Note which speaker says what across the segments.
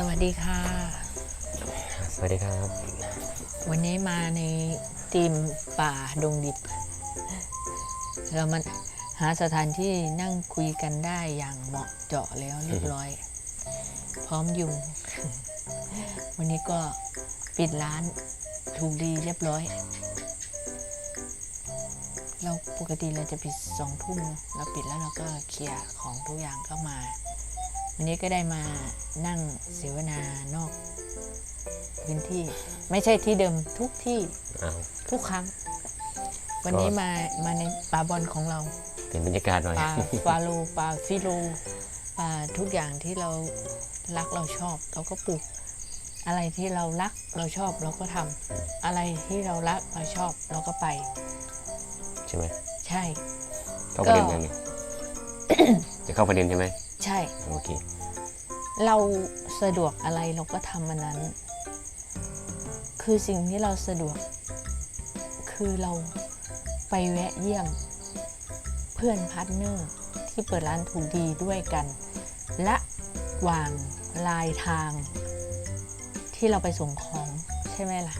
Speaker 1: สวัสดีค่ะ
Speaker 2: สวัสดีครับ
Speaker 1: วันนี้มาในทีมป่าดงดิบ เรามาหาสถานที่นั่งคุยกันได้อย่างเหมาะเจาะแล้วเรียบร้อย พร้อมยุง วันนี้ก็ปิดร้านถูกดีเรียบร้อย เราปกติเราจะปิดสองทุ่มเราปิดแล้วเราก็เคลียร์ของทุกอย่างก็มาวันนี้ก็ได้มานั่ง เสวนานอกพื้นที่ไม่ใช่ที่เดิมทุกที่
Speaker 2: อ้าว
Speaker 1: ทุกครั้ง วันนี้มามาในป่าบอลของเรา
Speaker 2: เป็นบรรยากาศหน่อย
Speaker 1: ปลาฟาโลปลาฟิโลปลาทุกอย่างที่เรารักเราชอบ เราก็ปลูก อะไรที่เรารักเราชอบเราก็ทำอะไรที่เรารักเราชอบเราก็ไป
Speaker 2: ใช่ไหม
Speaker 1: ใช่
Speaker 2: เข้าประเด็น
Speaker 1: ก็
Speaker 2: ยังไงจะเข้าประเด็นใช่ไหม
Speaker 1: ใช่
Speaker 2: โอเค
Speaker 1: เรา สะดวกอะไรเราก็ทำมันนั้น คือสิ่งที่เราสะดวก คือเราไปแวะเยี่ยม เพื่อนพาร์ทเนอร์ที่เปิดร้านถูกดีด้วยกัน และวางลายทาง ที่เราไปส่งของใช่ไหมล่ะ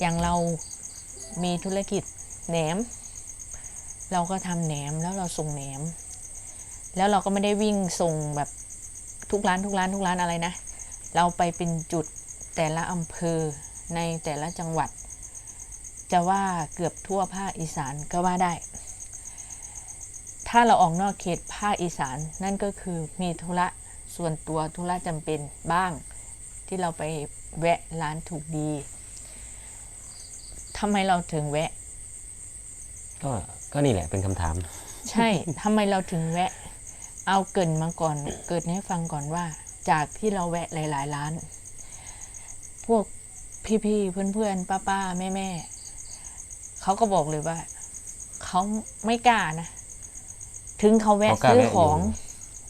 Speaker 1: อย่างเรามีธุรกิจแหนม เราก็ทำแหนมแล้วเราส่งแหนม แล้วเราก็ไม่ได้วิ่งส่งแบบ ทุกร้านทุกร้านทุกร้านอะไรนะ เราไปเป็นจุดแต่ละอำเภอในแต่ละจังหวัด จะว่าเกือบทั่วภาคอีสานก็ว่าได้ ถ้าเราออกนอกเขตภาคอีสานนั่นก็คือมีธุระส่วนตัวธุระจำเป็นบ้าง ที่เราไปแวะร้านถูกดีทำไมเราถึงแวะ
Speaker 2: ก็ก็นี่แหละเป็นคำถาม
Speaker 1: ใช่ทำไมเราถึงแวะ เอาเกรินมาก่อน เกิดให้ฟังก่อนว่า จากที่เราแวะหลาย ๆ ร้าน พวกพี่ๆเพื่อนๆป้าๆแม่ๆเขาก็บอกเลยว่าเขาไม่กล้านะ ถึงเขาแวะ
Speaker 2: เขากล้า
Speaker 1: ซื้อ
Speaker 2: แวะอยู่
Speaker 1: ของ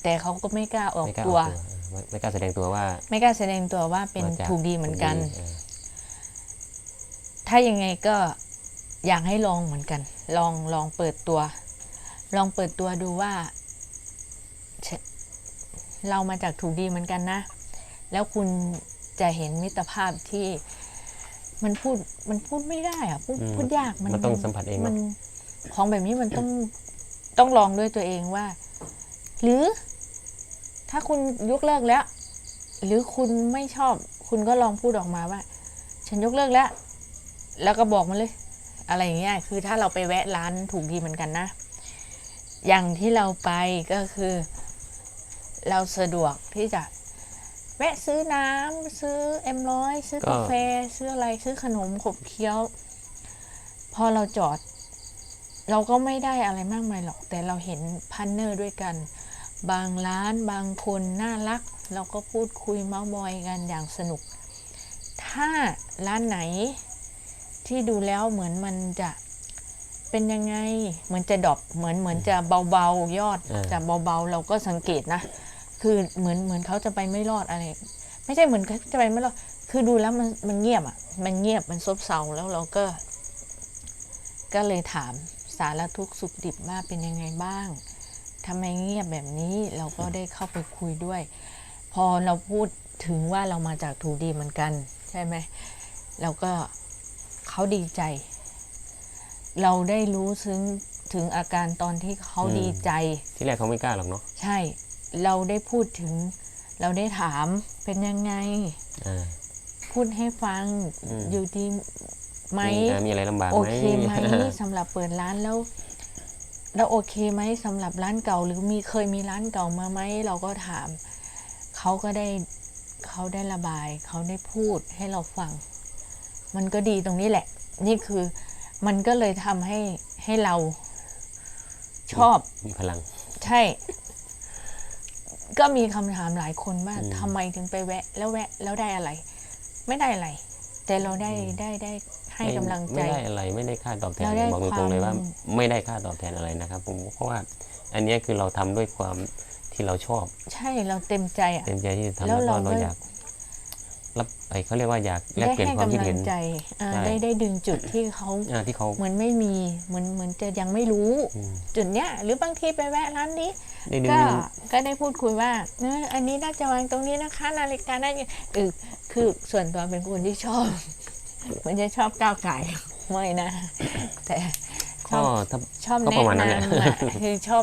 Speaker 1: แต่เขาก็ไม่กล้าออก
Speaker 2: ไม่กล้า
Speaker 1: ตั
Speaker 2: อ
Speaker 1: ว
Speaker 2: อกตัวเออไม่ไม่กล้าแสดงตัวว่า
Speaker 1: ไม่กล้าแสดงตัวว่าเป็น
Speaker 2: มาจาก
Speaker 1: ถูกดีเหมือนกัน
Speaker 2: เออ
Speaker 1: ถ้ายังไงก็อยากให้ลองเหมือนกัน ลองลองเปิดตัว ลองเปิดตัวดูว่าเช เรามาจากถูกดีเหมือนกันนะ แล้วคุณจะเห็นมิตรภาพที่มันพูดมันพูดไม่ได้อะพูด
Speaker 2: อืม
Speaker 1: พูดยากมัน
Speaker 2: มันต้องสัมผัสเอง
Speaker 1: มั
Speaker 2: เนาะ
Speaker 1: นของแบบนี้มันต้องต้องลองด้วยตัวเองว่า หรือ ถ้าคุณยกเลิกแล้ว หรือคุณไม่ชอบ คุณก็ลองพูดออกมาว่า ฉันยกเลิกแล้ว แล้วก็บอกมาเลย อะไรอย่างเงี้ยคือถ้าเราไปแวะร้านถูกดีเหมือนกันนะ อย่างที่เราไปก็คือ เราสะดวกที่จะแวะซื้อน้ำซื้อเอ็มร้อยซื้อกาแฟซื้ออะไรซื้อขนมขบเคี้ยว พอเราจอด เราก็ไม่ได้อะไรมากมายหรอก แต่เราเห็นพันเนอร์ด้วยกัน บางร้านบางคนน่ารัก เราก็พูดคุยเมาส์มอยกันอย่างสนุก ถ้าร้านไหนที่ดูแล้วเหมือนมันจะเป็นยังไงเหมือนจะดรอปเหมือนเหมือนจะเบาๆยอด
Speaker 2: อ่า
Speaker 1: จะเบาๆเราก็สังเกตนะ คือเหมือนเหมือนเขาจะไปไม่รอดอะไร ไม่ใช่เหมือนเขาจะไปไม่รอด คือดูแล้วมันมันเงียบอะ มันเงียบมันซบเซาแล้วเราก็ ก็เลยถามสารทุกข์สุขดิบว่าเป็นยังไงบ้างทำไมเงียบแบบนี้เราก็ได้เข้าไปคุยด้วย พอเราพูดถึงว่าเรามาจากถูดีเหมือนกัน ใช่ไหมเราก็เขาดีใจ เราได้รู้ซึ้งถึงอาการตอนที่เขา
Speaker 2: อืม
Speaker 1: ดีใจ
Speaker 2: ที่แรกเขาไม่กล้าหรอกเนาะ
Speaker 1: ใช่ เราได้พูดถึง เราได้ถามเป็นยังไง
Speaker 2: อ่า
Speaker 1: พูดให้ฟัง
Speaker 2: อืม
Speaker 1: อยู่ดีไหม
Speaker 2: มีอ่ามีอะไรลำบาก
Speaker 1: โอ
Speaker 2: ไหม
Speaker 1: เคไหม สำหรับเปิดร้านแล้ว เราโอเคไหมสำหรับร้านเก่า หรือมีเคยมีร้านเก่ามาไหมเราก็ถาม เขาก็ได้เขาได้ระบาย เขาได้พูดให้เราฟัง มันก็ดีตรงนี้แหละ นี่คือมันก็เลยทำให้ให้เราชอบ
Speaker 2: มีพลัง
Speaker 1: ใช่ ก็มีคำถามหลายคนว่า
Speaker 2: อืม
Speaker 1: ทำไมถึงไปแวะ แล้วแวะแล้วได้อะไร ไม่ได้อะไร แต่เราได้ได้ได้ให้
Speaker 2: ไม่
Speaker 1: กำลังใจ
Speaker 2: ไม่ได้อะไรไม่ได้ค่าตอบแทน
Speaker 1: เราได้
Speaker 2: บอกตรงๆเลยว่า
Speaker 1: ความ
Speaker 2: ไม่ได้ค่าตอบแทนอะไรนะครับผมเพราะว่าอันเนี้ยคือเราทำด้วยความที่เราชอบ
Speaker 1: ใช่เราเต็มใจอะ
Speaker 2: เต็มใจที่จะทำ
Speaker 1: แล้
Speaker 2: แล้ววก็
Speaker 1: เรา
Speaker 2: เรา
Speaker 1: ก็
Speaker 2: อยาก รับไอ้เขาเรียกว่าอยากแลก
Speaker 1: ได้
Speaker 2: เปลี่ยน
Speaker 1: ให้
Speaker 2: ความคิด
Speaker 1: กำลั
Speaker 2: เห็
Speaker 1: ง
Speaker 2: น
Speaker 1: ใจอ่า
Speaker 2: ใช่
Speaker 1: ได้ได้ดึงจุดที่เขา
Speaker 2: อ่าที่เขา
Speaker 1: เหมือนไม่มีเหมือนเหมือนจะยังไม่รู้
Speaker 2: อืม
Speaker 1: จุดเนี้ยหรือบางทีไปแวะร้านนี้
Speaker 2: ได้ดึง
Speaker 1: ก็ก็ได้พูดคุยว่าเอออันนี้น่าจะวางตรงนี้นะคะ นาฬิกาได้เออคือส่วนตัวเป็นคนที่ชอบมันจะชอบก้าวไก่ายไม่นะ แต่ช
Speaker 2: ก็
Speaker 1: อบ
Speaker 2: ถ้า
Speaker 1: ชอบ
Speaker 2: ก็
Speaker 1: แนะ
Speaker 2: ประมาณนั้นแหละ
Speaker 1: นำอะคือชอบ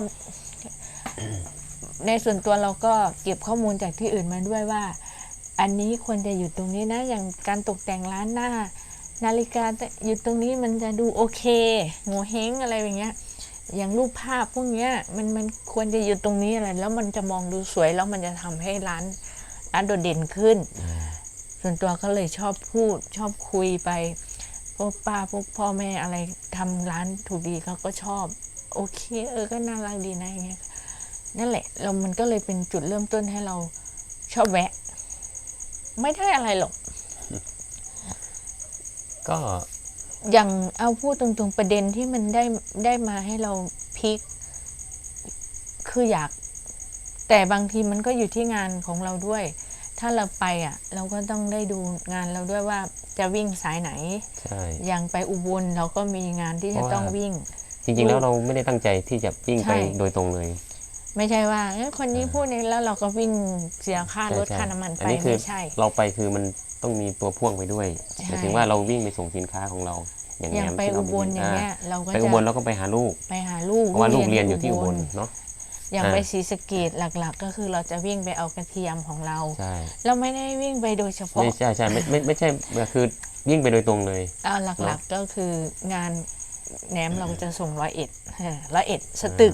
Speaker 1: ในส่วนตัวเราก็เก็บข้อมูลจากที่อื่นมาด้วยว่า อันนี้ควรจะอยู่ตรงนี้นะ อย่างการตกแต่งร้านหน้า นาฬิกาอยู่ตรงนี้มันจะดูโอเคโงเฮงอะไรอย่างเงี้ย อย่างรูปภาพพวกเนี้ยมันมันควรจะอยู่ตรงนี้อะไร แล้วมันจะมองดูสวยแล้วมันจะทำให้ร้านร้านโดดเด่นขึ้น ส่วนตัวก็เลยชอบพูดชอบคุยไปพวกป้าพวกพ่อแม่อะไรทำร้านถูกดีเขาก็ชอบ โอเค เออก็น่ารักดีนะอย่างเงี้ยนั่นแหละเรามันก็เลยเป็นจุดเริ่มต้นให้เราชอบแวะ ไม่ได้อะไรหรอก
Speaker 2: ก็
Speaker 1: อย่างเอาพูดตรงๆประเด็นที่มันได้ได้มาให้เราพลิก คืออยาก แต่บางทีมันก็อยู่ที่งานของเราด้วย ถ้าเราไปอะ เราก็ต้องได้ดูงานเราด้วยว่าจะวิ่งสายไหน
Speaker 2: ใช่
Speaker 1: อย่างไปอุบลเราก็มีงานที่จะต้องวิ่ง
Speaker 2: จริงๆแล้วเราไม่ได้ตั้งใจที่จะวิ่งไป
Speaker 1: ใช่
Speaker 2: โดยตรงเลย
Speaker 1: ไม่ใช่ว่าเอ้ยคนนี้พูดนี้แล้วเราก็วิ่งเสียค่ารถ
Speaker 2: ใช่
Speaker 1: ค่าน้ำมัน
Speaker 2: อั
Speaker 1: ไป
Speaker 2: นี้คือ
Speaker 1: ไม่ใช่
Speaker 2: เราไปคือมันต้องมีตัวพ่วงไปด้วย
Speaker 1: ใช่
Speaker 2: หมายถึงว่าเราวิ่งไปส่งสินค้าของเรา อย่าง
Speaker 1: อย่าง
Speaker 2: แหนม
Speaker 1: ไป
Speaker 2: ที่เรา
Speaker 1: อุบลอย่างเงี้ยเราก็
Speaker 2: ไป
Speaker 1: จะ
Speaker 2: อุบลแล้วก็ไปหาลูก
Speaker 1: ไปหาลูก
Speaker 2: เพราะว่าลูกเรียนอยู่ที่อุบลเนาะ
Speaker 1: อย่าง
Speaker 2: อ่า
Speaker 1: ไปศรีสะเกดหลัก ๆ ก็คือเราจะวิ่งไปเอากระเทียมของเรา
Speaker 2: ใช่
Speaker 1: เราไม่ได้วิ่งไปโดยเฉพาะ
Speaker 2: ไม่ใช่ใช่ไม่ไม่ไม่ใช่คือวิ่งไปโดยตรงเลย
Speaker 1: เอาหลักๆก็คืองานแหนมเราจะส่งร้อยเอ็ดเออร้อยเอ็ดสตึก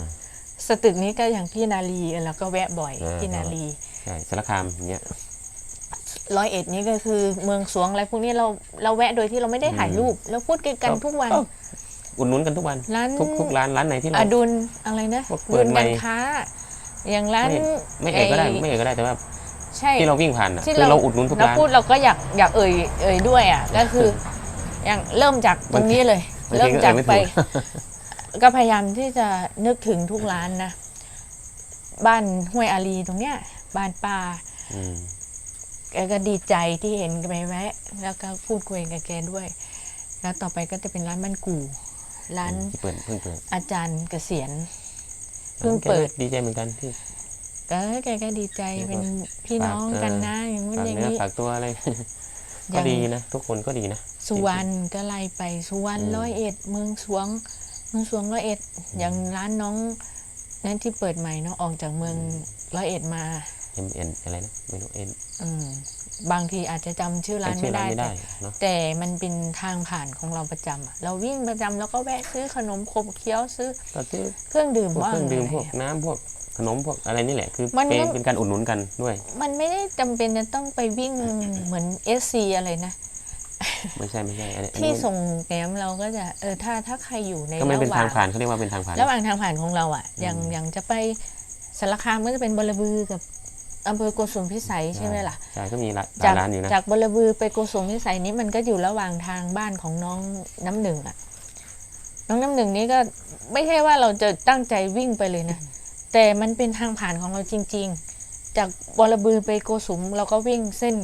Speaker 1: สตึกนี้ก็อย่างที่นาลีเราก็แวะบ่อย
Speaker 2: อ่า
Speaker 1: ที่นาลี
Speaker 2: ใช่สารคามอย่างเงี้ย
Speaker 1: ร้อยเอ็ดนี้ก็คือเมืองสวงอะไรพวกนี้เราเราแวะโดยที่เราไม่ได้ถ่ายรูปเราพูดกันกันทุกวัน
Speaker 2: ก็อุดหนุนกันทุกวัน
Speaker 1: ร้าน
Speaker 2: ทุกทุกร้านร้านไหนที่เรา
Speaker 1: อดุลอะไรนะ
Speaker 2: พวกเปิ
Speaker 1: ดุ
Speaker 2: ด
Speaker 1: ล
Speaker 2: ใหม่
Speaker 1: การค้า อย่างร้าน
Speaker 2: ไม่ไม่เอกก็ได้
Speaker 1: อ้
Speaker 2: ไม่เอกก็ได้แต่ว่า
Speaker 1: ใช่
Speaker 2: ที่เราวิ่งผ่านอะ
Speaker 1: ที่
Speaker 2: คือเราอุดหนุนทุก
Speaker 1: เรา
Speaker 2: ร้าน
Speaker 1: พูดเราก็อยากอยากเอ่ยเอ่ยด้วยอะก็คืออย่างเริ่มจากตรงนี้เลย
Speaker 2: บางที
Speaker 1: เริ่มจาก
Speaker 2: ก็เอ่ยไม่
Speaker 1: ไป
Speaker 2: ถู ก
Speaker 1: ก็พยายามที่จะนึกถึงทุกร้านนะ บ้านห้วยอารีตรงเนี้ย บ้านป้า
Speaker 2: อืม
Speaker 1: แกก็ดีใจที่เห็นแกไปแวะ แล้วก็พูดคุยกับแกด้วย แล้วต่อไปก็จะเป็นร้านบ้านกู่ ร้าน
Speaker 2: ที่เปิดเพิ่งเปิด
Speaker 1: อาจารย์เกษียณเพิ่งเปิด
Speaker 2: ดีใจเหมือนกันที่
Speaker 1: ก็แกก็ดีใจเป็นพี่น้องกันนะอย่างนู้น
Speaker 2: ฝาก
Speaker 1: อย่าง
Speaker 2: เนื้อ
Speaker 1: นี้
Speaker 2: ฝากตัวอะไร
Speaker 1: อ
Speaker 2: ก็
Speaker 1: ย่าง
Speaker 2: ดีนะ ทุกคนก็ดีนะ
Speaker 1: สุวรรณก็ไล่ไปสุวรรณ
Speaker 2: อืม
Speaker 1: ร้อยเอ็ดเมืองสวง เมืองสวงร้อยเอ็ด อย่างร้านน้องนั้นที่เปิดใหม่เนาะออกจากเมืองร้อยเอ็ดมา
Speaker 2: เอ็มเอ็นอะไรนะไม่รู้เอ็น
Speaker 1: อืมบางทีอาจจะจำชื่อร้าน
Speaker 2: ชื่
Speaker 1: ไม่
Speaker 2: อร้า
Speaker 1: ได้
Speaker 2: นไม่
Speaker 1: แต่
Speaker 2: ได้เนาะ
Speaker 1: แต่มันเป็นทางผ่านของเราประจำอะเราวิ่งประจำแล้วก็แวะซื้อขนมขบเคี้ยวซื้อ
Speaker 2: ก็ซื้อ
Speaker 1: เครื่องดื่ม
Speaker 2: พวก
Speaker 1: ว่า
Speaker 2: เครื่องดื่มะ
Speaker 1: ไพ
Speaker 2: วกน้ำพวกขนมพวกอะไรนี่แหละคือ
Speaker 1: มัน
Speaker 2: เป็น
Speaker 1: ก็
Speaker 2: เป็นการอุดหนุนกันด้วย
Speaker 1: มันไม่ได้จำเป็นจะต้องไปวิ่งเหมือนเอสซีอะไรนะ
Speaker 2: ไม่ใช่ไม่ใช่อันนี้อัน
Speaker 1: ที่
Speaker 2: นี้
Speaker 1: ส่งแหนมเราก็จะเออถ้าถ้าใครอยู่ใน
Speaker 2: ก็ไม่
Speaker 1: ระ
Speaker 2: เป็น
Speaker 1: หว่า
Speaker 2: ทางงผ่านเขาเรียกว่าเป็นทางผ่าน
Speaker 1: ระหว่างทางผ่านของเราอะอย่าง
Speaker 2: อืม
Speaker 1: อย่างจะไปสารคามก็จะเป็นบรบือกับอำเภอโกสุมพิสัยใช่ไหมล่ะ
Speaker 2: ใช่ก็มีหลาย
Speaker 1: จาก
Speaker 2: ร้านอยู่นะ
Speaker 1: จากบรบือไปโกสุมพิสัยนี้มันก็อยู่ระหว่างทางบ้านของน้องน้ำหนึ่งอะน้องน้ำหนึ่งนี้ก็ไม่ใช่ว่าเราจะตั้งใจวิ่งไปเลยนะ แต่มันเป็นทางผ่านของเราจริง ๆ จากบรบือไปโกสุมเราก็วิ่งเส้น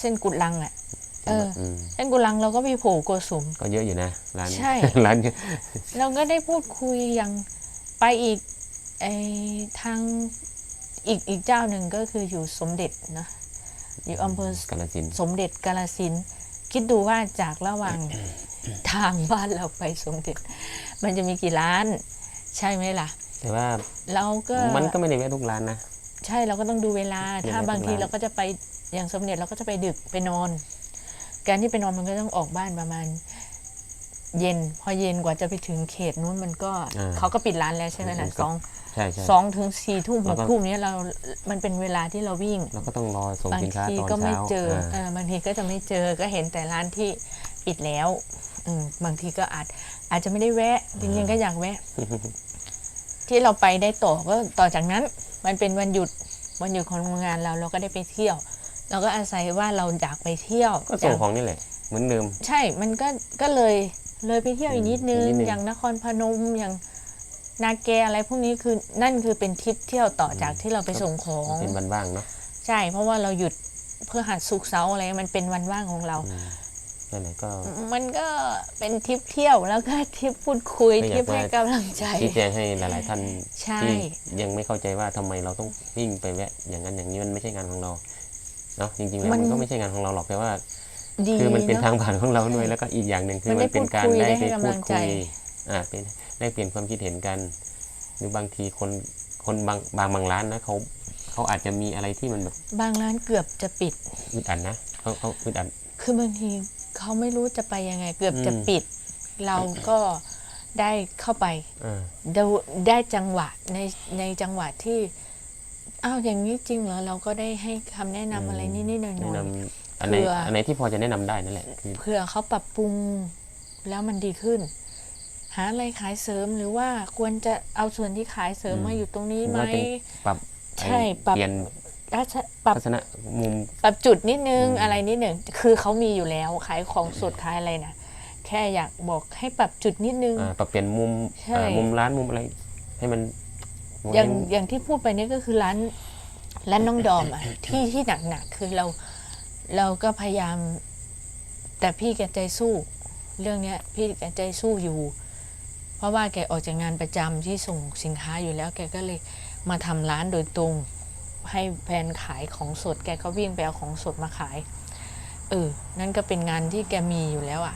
Speaker 1: เส้นกุดลังอะ เออ
Speaker 2: ม
Speaker 1: เส้นกุดลังเราก็ไปโผล่โกสุม
Speaker 2: ก็เยอะอยู่นะร้าน
Speaker 1: ใช่
Speaker 2: ร้านเยอะ
Speaker 1: เราก็ได้พูดคุยอย่างไปอีกไอทางอีกอีกเจ้าหนึ่งก็คืออยู่สมเด็จนะอยู่อำเภอกา
Speaker 2: ลสินธุ์
Speaker 1: สมเด็จกาลสินธุ์คิดดูว่าจากระหว่างทางบ้านเราไปสมเด็จ มันจะมีกี่ร้าน ใช่ไหมล่ะ
Speaker 2: แต่ว่า
Speaker 1: เราก็
Speaker 2: มันก็ไม่ได้แวะทุกร้านนะ
Speaker 1: ใช่เราก็ต้องดูเวลา
Speaker 2: เดี๋ยว
Speaker 1: ถ้า
Speaker 2: ไม่
Speaker 1: บางที
Speaker 2: เป็นไร
Speaker 1: เราก็จะไปอย่างสมเด็จเราก็จะไปดึกไปนอน การที่ไปนอนมันก็ต้องออกบ้านประมาณ เย็น พอเย็นกว่าจะไปถึงเขตนู้นมันก็
Speaker 2: อ่า
Speaker 1: เขาก็ปิดร้านแล้วใช่ไหมล่ะ
Speaker 2: มันก็
Speaker 1: สอง
Speaker 2: ใช่ใช่
Speaker 1: สองถึงสี่ทุ่มห
Speaker 2: แล้ว
Speaker 1: ก
Speaker 2: ก็
Speaker 1: ทุ่มเนี้ยเรา มันเป็นเวลาที่เราวิ่ง
Speaker 2: เราก็ต้องรอส่ง
Speaker 1: บาง
Speaker 2: สินค้า
Speaker 1: ที
Speaker 2: ตอน
Speaker 1: ก็ไม่
Speaker 2: เช้า
Speaker 1: เจอ
Speaker 2: อ่า
Speaker 1: เออบางทีก็จะไม่เจอก็เห็นแต่ร้านที่ปิดแล้วอืมบางทีก็อาจอาจจะไม่ได้แวะ จริงๆก็อยากแวะ ที่เราไปได้ต่อก็ต่อจากนั้น มันเป็นวันหยุดวันหยุดของโรงงานเราเราก็ได้ไปเที่ยว เราก็อาศัยว่าเราอยากไปเที่ยว
Speaker 2: ก็ส่ง
Speaker 1: อยา
Speaker 2: ของนี่แหละเหมือนเดิม
Speaker 1: ใช่มันก็ก็เลยเลยไปเที่ยวอีกนิดนึง
Speaker 2: อีกนิดนึง
Speaker 1: อย่างนครพนมอย่างนาแกอะไรพวกนี้คือนั่นคือเป็นทริปเที่ยวต่อจากที่เราไปส่งของ
Speaker 2: เป็นวันว่างเนาะ
Speaker 1: ใช่ เพราะว่าเราหยุดเพื่อหัดสุกร์เสาร์อะไรมันเป็นวันว่างของเรา
Speaker 2: อืมนั่นแหละก็
Speaker 1: มันก็เป็นทริปเที่ยวแล้วก็ทริปพูดคุย
Speaker 2: ไม่
Speaker 1: ท
Speaker 2: อยาก
Speaker 1: ริปให้
Speaker 2: ว่า
Speaker 1: กำลังใจ
Speaker 2: ชี้แจงให้หลาย ๆ ท่าน
Speaker 1: ใช่
Speaker 2: ที่ยังไม่เข้าใจว่าทำไมเราต้องวิ่งไปแวะ อย่างนั้นอย่างนี้มันไม่ใช่งานของเรา เนาะจริงๆแล้ว
Speaker 1: มัน
Speaker 2: มันก็ไม่ใช่งานของเราหรอกแต่ว่า
Speaker 1: ดี
Speaker 2: คือมันเป็น
Speaker 1: อะ
Speaker 2: ทางผ่านของเราด้วยแล้วก็อีกอย่างหนึ่งคือ
Speaker 1: มันได้
Speaker 2: มันเป็นการ
Speaker 1: พูดคุย
Speaker 2: ได้
Speaker 1: ได้
Speaker 2: ไป
Speaker 1: ให้
Speaker 2: พู
Speaker 1: กำลั
Speaker 2: ด
Speaker 1: งใจ
Speaker 2: คุยอ่าเป็นได้เปลี่ยนความคิดเห็นกัน หรือบางทีคนคนบางบางบางร้านนะเขาเขาอาจจะมีอะไรที่มันแบบ
Speaker 1: บางร้านเกือบจะปิด
Speaker 2: อึดอัดนะเขาเขาอึดอัด
Speaker 1: คือบางทีเขาไม่รู้จะไปยังไง เกือบจะ
Speaker 2: อืม
Speaker 1: ปิด เราก็ได้เข้าไป
Speaker 2: อ่า
Speaker 1: ได้ได้จังหวะในในจังหวะที่ อ้าวอย่างนี้จริงเหรอเราก็ได้ให้คำแนะนำอะไรนิดๆหน่
Speaker 2: แนะ
Speaker 1: อย
Speaker 2: นำอันไหน
Speaker 1: เผื่ออั
Speaker 2: อันไหนที่พอจะแนะนำได้นั่นแหละคือ
Speaker 1: ๆเพื่อเขาปรับปรุงแล้วมันดีขึ้น หาอะไรขายเสริมหรือว่าควรจะเอาส่วนที่ขายเสริมมาอยู่ตรงนี้ไหม
Speaker 2: ว่าจะปรับ
Speaker 1: ใช่
Speaker 2: ไอ้
Speaker 1: ปรับ
Speaker 2: เปลี่ยน
Speaker 1: ถ้าจะปรับ
Speaker 2: ทัศนะมุม
Speaker 1: ปรับจุดนิดนึง
Speaker 2: อืม
Speaker 1: อะไรนิดหนึ่งคือเขามีอยู่แล้วขายของสดขายอะไรนะแค่อยากบอกให้ปรับจุดนิดนึง
Speaker 2: อ่าปรับเปลี่ยนมุม
Speaker 1: ใช่
Speaker 2: อ่ามุมร้านมุมอะไร ให้มัน
Speaker 1: อย่าง
Speaker 2: ให้
Speaker 1: อย่างที่พูดไปนี่ก็คือร้านร้านน้องดอมอะที่ที่หนักๆคือเราเราก็พยายาม แต่พี่แกใจสู้ เรื่องเนี้ย พี่แกใจสู้อยู่ เพราะว่าแกออกจากงานประจำที่ส่งสินค้าอยู่แล้ว แกก็เลยมาทำร้านโดยตรง ให้แฟนขายของสด แกก็วิ่งไปเอาของสดมาขาย เออ นั่นก็เป็นงานที่แกมีอยู่แล้วอะ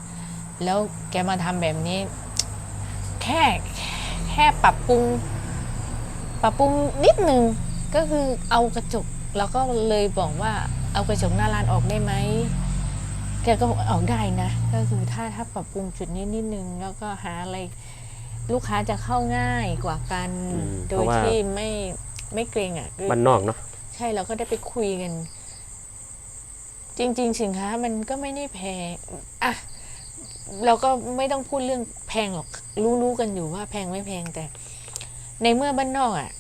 Speaker 1: แล้วแกมาทำแบบนี้ แค่แค่ปรับปรุง ปรับปรุงนิดนึงก็คือเอากระจกแล้วก็เลยบอกว่าเอากระจกหน้าร้านออกได้ไหมแกก็บอกออกได้นะ ก็คือถ้าถ้าปรับปรุงจุดนี้นิดนึงแล้วก็หาอะไรลูกค้าจะเข้าง่ายกว่ากัน
Speaker 2: อืม
Speaker 1: โด
Speaker 2: เพ
Speaker 1: ย
Speaker 2: ราะว่า
Speaker 1: ที่ไม่ไม่เกรงอะคือ
Speaker 2: บ้านนอกเนาะ
Speaker 1: ใช่เราก็ได้ไปคุยกัน จริง ๆ สินค้ามันก็ไม่ได้แพงอะเราก็ไม่ต้องพูดเรื่องแพงหรอก รู้ๆกันอยู่ว่าแพงไม่แพงแต่ ในเมื่อบ้านนอกอะ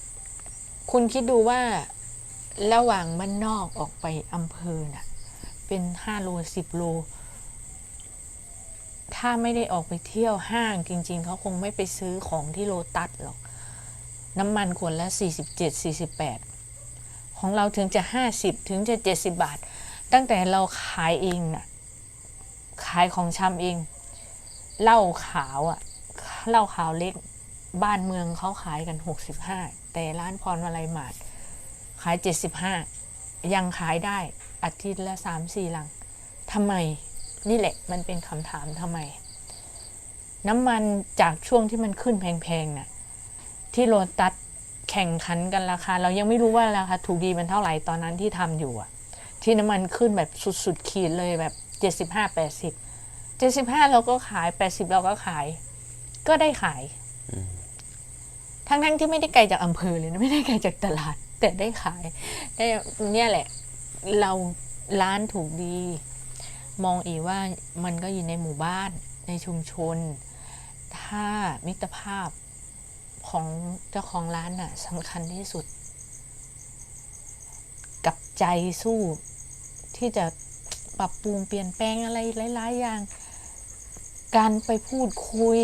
Speaker 1: คุณคิดดูว่าระหว่างบ้านนอกออกไปอำเภอน่ะ เป็นห้าโลสิบโล ถ้าไม่ได้ออกไปเที่ยวห้างจริง ๆ เขาคงไม่ไปซื้อของที่โลตัสหรอก น้ำมันขวดละ47 48ของเราถึงจะ50ถึงจะ70บาท ตั้งแต่เราขายเองน่ะ ขายของชำเองเหล้าขาวอะเหล้าขาวเล็ก บ้านเมืองเขาขายกัน 65 แต่ร้านพรวลัยหมาดขาย 75 ยังขายได้อาทิตย์ละ3-4ลังทำไมนี่แหละมันเป็นคำถามทำไม น้ำมันจากช่วงที่มันขึ้นแพงๆน่ะที่โลตัสแข่งขันกันราคา เรายังไม่รู้ว่าราคาถูกดีมันเท่าไหร่ตอนนั้นที่ทำอยู่อะที่น้ำมันขึ้นแบบสุดๆขีดเลยแบบเจ็ดสิบห้าแปดสิบเจ็ดสิบห้าเราก็ขายแปดสิบเราก็ขาย ก็ได้ขาย ทั้งๆที่ไม่ได้ไกลจากอำเภอเลยนะไม่ได้ไกลจากตลาด แต่ได้ขายได้เนี่ยแหละเราร้านถูกดี มองอีกว่ามันก็อยู่ในหมู่บ้านในชุมชน ถ้ามิตรภาพของเจ้าของร้านน่ะสำคัญที่สุด กับใจสู้ที่จะปรับปรุงเปลี่ยนแปลงอะไรหลาย ๆ อย่าง การไปพูดคุย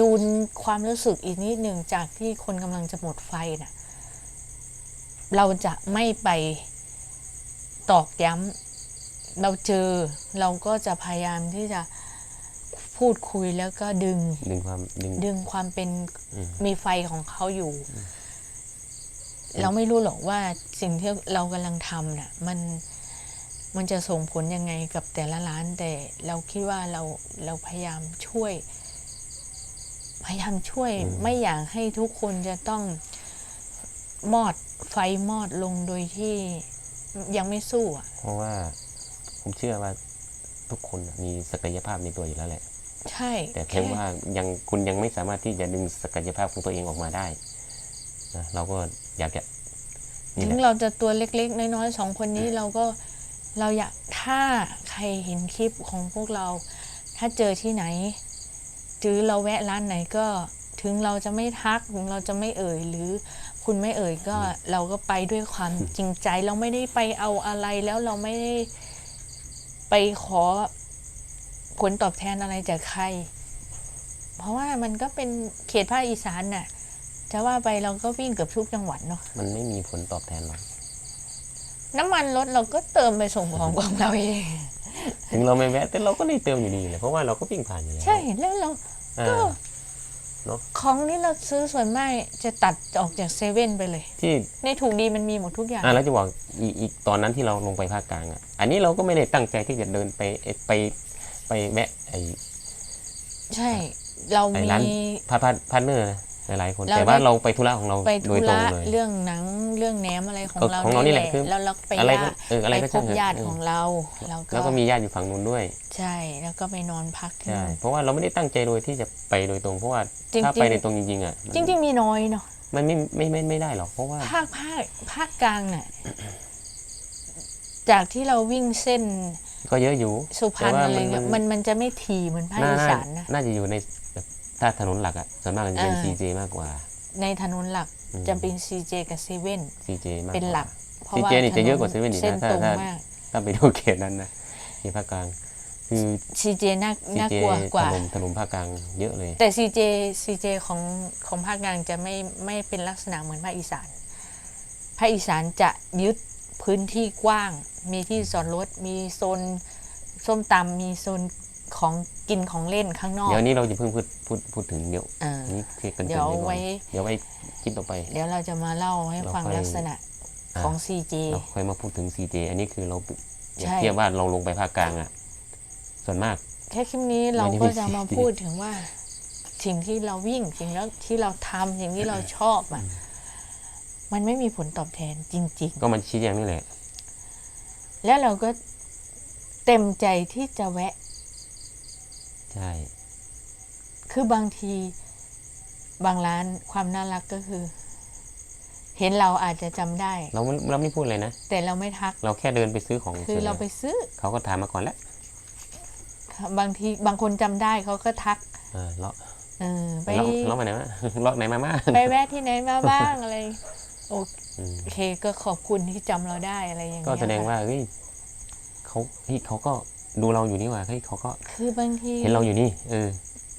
Speaker 1: จูนความรู้สึกอีกนิดหนึ่งจากที่คนกำลังจะหมดไฟน่ะ เราจะไม่ไปตอกย้ำเราเจอเราก็จะพยายามที่จะพูดคุยแล้วก็ดึง
Speaker 2: ดึงความดึง
Speaker 1: ดึงความเป็น
Speaker 2: อืม
Speaker 1: มีไฟของเขาอยู่ เราไม่รู้หรอกว่าสิ่งที่เรากำลังทำน่ะ มันมันจะส่งผลยังไงกับแต่ละร้านแต่เราคิดว่าเราเราพยายามช่วย พยายามช่วย
Speaker 2: อืม
Speaker 1: ไม่อยากให้ทุกคนจะต้องมอดไฟมอดลงโดยที่ยังไม่สู้อะ
Speaker 2: เพราะว่าผมเชื่อว่าทุกคนมีศักยภาพในตัวอยู่แล้วแหละ
Speaker 1: ใช่
Speaker 2: แต่เพียงว่ายังคุณยังไม่สามารถที่จะดึงศักยภาพของตัวเองออกมาได้นะเราก็อยากจะนี่
Speaker 1: ถึ
Speaker 2: แห
Speaker 1: ง
Speaker 2: ละ
Speaker 1: เราจะตัวเล็ก ๆ น้อยๆสองคนนี้เราก็เราอยากถ้าใครเห็นคลิปของพวกเรา ถ้าเจอที่ไหน หรือเราแวะร้านไหนก็ถึงเราจะไม่ทักถึงเราจะไม่เอ่ยหรือคุณไม่เอ่ยก็เราก็ไปด้วยความจริงใจ เราไม่ได้ไปเอาอะไรแล้วเราไม่ได้ไปขอผลตอบแทนอะไรจากใคร เพราะว่ามันก็เป็นเขตภาคอีสานน่ะจะว่าไปเราก็วิ่งเกือบทุกจังหวัดเนาะ
Speaker 2: มันไม่มีผลตอบแทนหรอก
Speaker 1: น้ำมันรถเราก็เติมไปส่งของของเราเอง
Speaker 2: ถึงเราไม่แวะแต่เราก็ได้เติมอยู่ดีเลยเพราะว่าเราก็วิ่งผ่านอยู่แล้ว
Speaker 1: ใช่แล้วเรา
Speaker 2: อ่า
Speaker 1: ก็
Speaker 2: เนอะ
Speaker 1: ของที่เราซื้อส่วนมากจะตัดออกจากเซเว่นไปเลย
Speaker 2: ที่
Speaker 1: ในถูกดีมันมีหมดทุกอย่าง
Speaker 2: อ่าแล้วจะบอกอีอีกตอนนั้นที่เราลงไปภาคกลางอะอันนี้เราก็ไม่ได้ตั้งใจที่จะเดินไปเอ่อไปไปแวะไอ้
Speaker 1: ใช่ เรา
Speaker 2: ไอ้
Speaker 1: มี
Speaker 2: ร้านพาพาพาร์ทเนอร์ หลายๆคน
Speaker 1: เรา
Speaker 2: แต่ว่า
Speaker 1: ได้
Speaker 2: เราไปธุระของเรา
Speaker 1: ไป
Speaker 2: โด
Speaker 1: ธุ
Speaker 2: ยตรง
Speaker 1: ระ
Speaker 2: เลย
Speaker 1: เรื่องหนังเรื่องแหนมอะไรของ
Speaker 2: เออ
Speaker 1: เรา
Speaker 2: ของเรานี่แหละคือ
Speaker 1: แล้วเราไป
Speaker 2: อะไรก็
Speaker 1: ญาติ
Speaker 2: เอออะไร
Speaker 1: ไป
Speaker 2: ก็
Speaker 1: พ
Speaker 2: ช่าง
Speaker 1: บ
Speaker 2: เถอะ
Speaker 1: ญาติ
Speaker 2: เออ
Speaker 1: ของเราแล้วก็
Speaker 2: แล้วก็มีญาติอยู่ฝั่งนู้นด้วย
Speaker 1: ใช่แล้วก็ไปนอนพักที่
Speaker 2: ใช่
Speaker 1: นู่น
Speaker 2: เพราะว่าเราไม่ได้ตั้งใจโดยที่จะไปโดยตรง เพราะว่า
Speaker 1: จริงๆ
Speaker 2: ถ้าไปโดยตรงจริงๆอะมัน
Speaker 1: จริง ๆ มีน้อยเนาะ
Speaker 2: มันไม่ไม่ไม่ไม่ได้หรอกเพราะว่า
Speaker 1: ภาคภาคภาคกลางน่ะจากที่เราวิ่งเส้น
Speaker 2: ก็เยอะอยู่
Speaker 1: สุพรรณ
Speaker 2: แต่ว่า
Speaker 1: อะไรเงี้ย
Speaker 2: มัน
Speaker 1: มันมันจะไม่ทีเหมือนภาค
Speaker 2: น่า
Speaker 1: อี
Speaker 2: น่า
Speaker 1: สานนะ
Speaker 2: น่าจะอยู่ในแบบ ถ้าถนนหลักอะส่วนมากมันจะเป็น
Speaker 1: อ่า
Speaker 2: CJ มากกว่า
Speaker 1: ในถนนหลัก
Speaker 2: อืม
Speaker 1: จะเป็น CJ กับเซเว่น
Speaker 2: CJ มาก
Speaker 1: เป็นหลัก
Speaker 2: ว่า
Speaker 1: เพราะว่า
Speaker 2: CJ นี่จะเยอะกว่า
Speaker 1: ถ
Speaker 2: เซเว่นอีกนะ
Speaker 1: เส้น
Speaker 2: ถ้า
Speaker 1: ตรง
Speaker 2: ถ้า
Speaker 1: มาก
Speaker 2: ถ้าไปดูเขตนั้นนะที่ภาคกลางคือ
Speaker 1: CJ น่าน่า
Speaker 2: CJ
Speaker 1: กลัวกว่า
Speaker 2: ถล่มถล่มภาคกลางเยอะเลย
Speaker 1: แต่ CJ CJ ของของภาคกลางจะไม่ไม่เป็นลักษณะเหมือนภาคอีสานภาคอีสานจะยึดพื้นที่กว้าง มีที่จอดรถมีโซนส้มตำมีโซน ของกินของเล่นข้างนอก
Speaker 2: เดี๋ยวนี้เราจะเพิ่งพูดพูดพูดถึงเดี๋ยว
Speaker 1: อ่า
Speaker 2: นี่คือกัน
Speaker 1: เดี๋ยวไว้
Speaker 2: เดี๋ยวไว้คลิปต่อไป
Speaker 1: เดี๋ยวเราจะมาเล่าให้ฟัง
Speaker 2: เราค่อย
Speaker 1: ลักษณะ
Speaker 2: อ่า
Speaker 1: ของ CJ
Speaker 2: เราค่อยมาพูดถึง CJ อันนี้คือเราเปรียบ
Speaker 1: ใช่
Speaker 2: เทียบว่าเราลงไปภาคกลางอะ ส่วนมาก
Speaker 1: แค่คลิปนี้เรา
Speaker 2: ไม่ได้
Speaker 1: ก็
Speaker 2: มี
Speaker 1: จะมา
Speaker 2: CJ
Speaker 1: พูดถึงว่าสิ่งที่เราวิ่งสิ่งแล้วที่เราทำสิ่งที่เราชอบอะมันไม่มีผลตอบแทนจริง
Speaker 2: ก็มันชี้แจงนี่แหละ
Speaker 1: ๆแล้วเราก็เต็มใจที่จะแวะ
Speaker 2: ใช่
Speaker 1: คือบางทีบางร้านความน่ารักก็คือ เห็นเราอาจจะจำได้
Speaker 2: เราไม่เราไม่พูดเลยนะ
Speaker 1: แต่เราไม่ทัก
Speaker 2: เราแค่เดินไปซื้อของ
Speaker 1: คือ
Speaker 2: ฉยๆ
Speaker 1: เราไปซื้อ
Speaker 2: เขาก็ถามมาก่อนแล้ว
Speaker 1: บางทีบางคนจำได้เขาก็ทัก
Speaker 2: เออเลาะ
Speaker 1: เออไป
Speaker 2: เลาะเลาะมาไหนมา เลาะไหนมามา
Speaker 1: ไปแวะที่ไหนมาบ้างอะไร โอ
Speaker 2: อืม
Speaker 1: เคก็ขอบคุณที่จำเราได้อะไรอย่างเงี้ย
Speaker 2: ก็แสดง
Speaker 1: ค่ะ
Speaker 2: ว่าเฮ้ยเขาเฮ้ยเขาก็ ดูเราอยู่นี่หว่าเฮ้ยเขาก็
Speaker 1: คือบางที
Speaker 2: เห็นเราอยู่นี่ เออ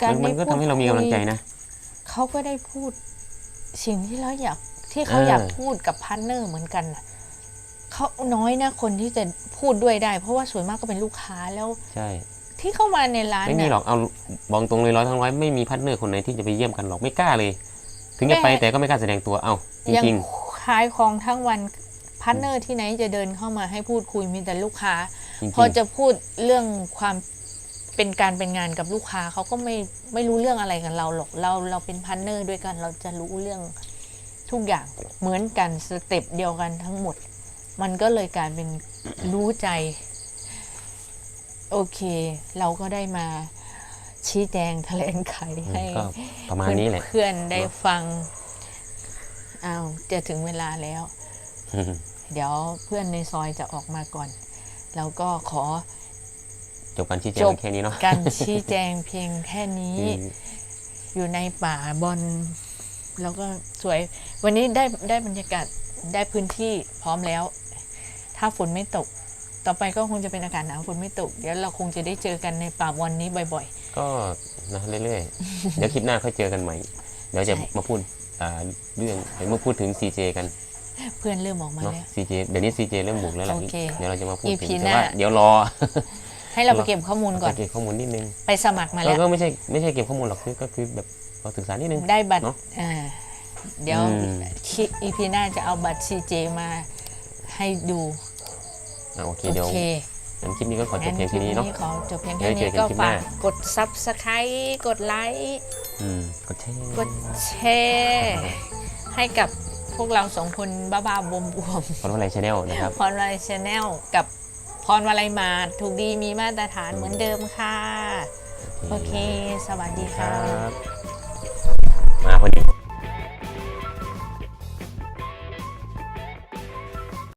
Speaker 1: การ
Speaker 2: มันมันก็
Speaker 1: ได้
Speaker 2: ทำให้เรามีกำลังใจนะ
Speaker 1: เขาก็ได้พูดสิ่งที่เราอยากที่เขา
Speaker 2: เออ
Speaker 1: อ
Speaker 2: อ
Speaker 1: ยากพูดกับพาร์ทเนอร์เหมือนกันน่ะเขาน้อยนะคนที่จะพูดด้วยได้ เพราะว่าส่วนมากก็เป็นลูกค้าแล้ว
Speaker 2: ใช่
Speaker 1: ที่เข้ามาในร้าน
Speaker 2: ไม่มี
Speaker 1: น่ะ
Speaker 2: หรอกเอาบอกตรงเลยร้อยทั้งร้อยไม่มีพาร์ทเนอร์คนไหนที่จะไปเยี่ยมกันหรอกไม่กล้าเลย ถึงจะไป
Speaker 1: แม่
Speaker 2: แต่ก็ไม่กล้าแสดงตัวเอ้าจ
Speaker 1: ยัง
Speaker 2: ริง
Speaker 1: ขายของทั้งวันพาร์ทเนอร์ที่ไหนจะเดินเข้ามาให้พูดคุยมีแต่ลูกค้า
Speaker 2: ๆ จริง
Speaker 1: พอจะพูดเรื่องความเป็นการเป็นงานกับลูกค้าเขาก็ไม่ไม่รู้เรื่องอะไรกับเราหรอกเราเราเป็นพาร์ทเนอร์ด้วยกัน เราจะรู้เรื่องทุกอย่างเหมือนกันสเต็ปเดียวกันทั้งหมด มันก็เลยกลายเป็นรู้ใจ โอเค เราก็ได้มาชี้แจงแถลงไข
Speaker 2: ๆ
Speaker 1: ให้
Speaker 2: ก็ประมาณนี้แหละ
Speaker 1: เพื่อนๆได้ฟังอ้าวจะถึงเวลาแล้ว เดี๋ยวเพื่อนในซอยจะออกมาก่อน แล้วก็ขอ
Speaker 2: จบการชี้แจง
Speaker 1: จบ
Speaker 2: แค่นี้เนาะ
Speaker 1: การชี้แจงเพียงแค่นี้
Speaker 2: คือ
Speaker 1: อยู่ในป่าบอลแล้วก็สวย วันนี้ได้ได้บรรยากาศได้พื้นที่พร้อมแล้ว ถ้าฝนไม่ตก ต่อไปก็คงจะเป็นอากาศหนาวฝนไม่ตกเดี๋ยวเราคงจะได้เจอกันในป่าบอลนี้บ่อย
Speaker 2: ก็นะเรื่อยๆเดี๋ยวคลิปหน้าค่อยเจอกันใหม่เดี๋ยวจะ
Speaker 1: ใช่
Speaker 2: มาพูดอ่าเรื่องเดี๋ยวมาพูดถึง CJ กัน
Speaker 1: ๆ เพื่อนเริ่มออกมา
Speaker 2: เนาะ
Speaker 1: แล้ว
Speaker 2: CJ เดี๋ยวนี้ CJ เริ่มบุกแล้วแหละ
Speaker 1: โอเค
Speaker 2: เดี๋ยวเราจะมาพูด
Speaker 1: EP
Speaker 2: ถึง
Speaker 1: ห
Speaker 2: แต่
Speaker 1: น้า
Speaker 2: ว่าเดี๋ยวรอ
Speaker 1: ให้เราไปเก็บข้อมูลก่อน
Speaker 2: เก็บข้อมูลนิดนึง
Speaker 1: ไปสมัครมา
Speaker 2: ก็
Speaker 1: แล้ว
Speaker 2: ก็ไม่ใช่ไม่ใช่เก็บข้อมูลหรอกคือก็คือแบบเราศึกษานิดนึง
Speaker 1: ได้บัตร
Speaker 2: เนอะ
Speaker 1: อ่าเดี๋ยว
Speaker 2: อืม
Speaker 1: อีพีหน้าจะเอาบัตร CJ มาให้ดู
Speaker 2: อะโอเค
Speaker 1: โอ
Speaker 2: เดี๋ยว
Speaker 1: เค
Speaker 2: งั้นคลิปนี้ก็ขอจบ
Speaker 1: งั้น
Speaker 2: เพียง
Speaker 1: คลิ
Speaker 2: แค่
Speaker 1: ป
Speaker 2: นี้เนาะ
Speaker 1: นี้ขอจบเพียง
Speaker 2: เดี๋
Speaker 1: แค่
Speaker 2: ยวเจ
Speaker 1: นี้
Speaker 2: อกัน
Speaker 1: ก็
Speaker 2: คลิปหน้า
Speaker 1: ฝากกด Subscribe กดไลค์
Speaker 2: อืมกดแชร์
Speaker 1: กดแชร์ ให้กับพ วกเราสองคนบ้าๆบวม
Speaker 2: พอร์ตอะไรชาแนลนะครับ
Speaker 1: ๆพรวาลัยชาแนลกับพรวาลัยมาถูกดีมีมาตรฐานเหมือนเดิมค่ะ โอเค สวัสดี
Speaker 2: ค
Speaker 1: ค่ะ
Speaker 2: รับมาพอดี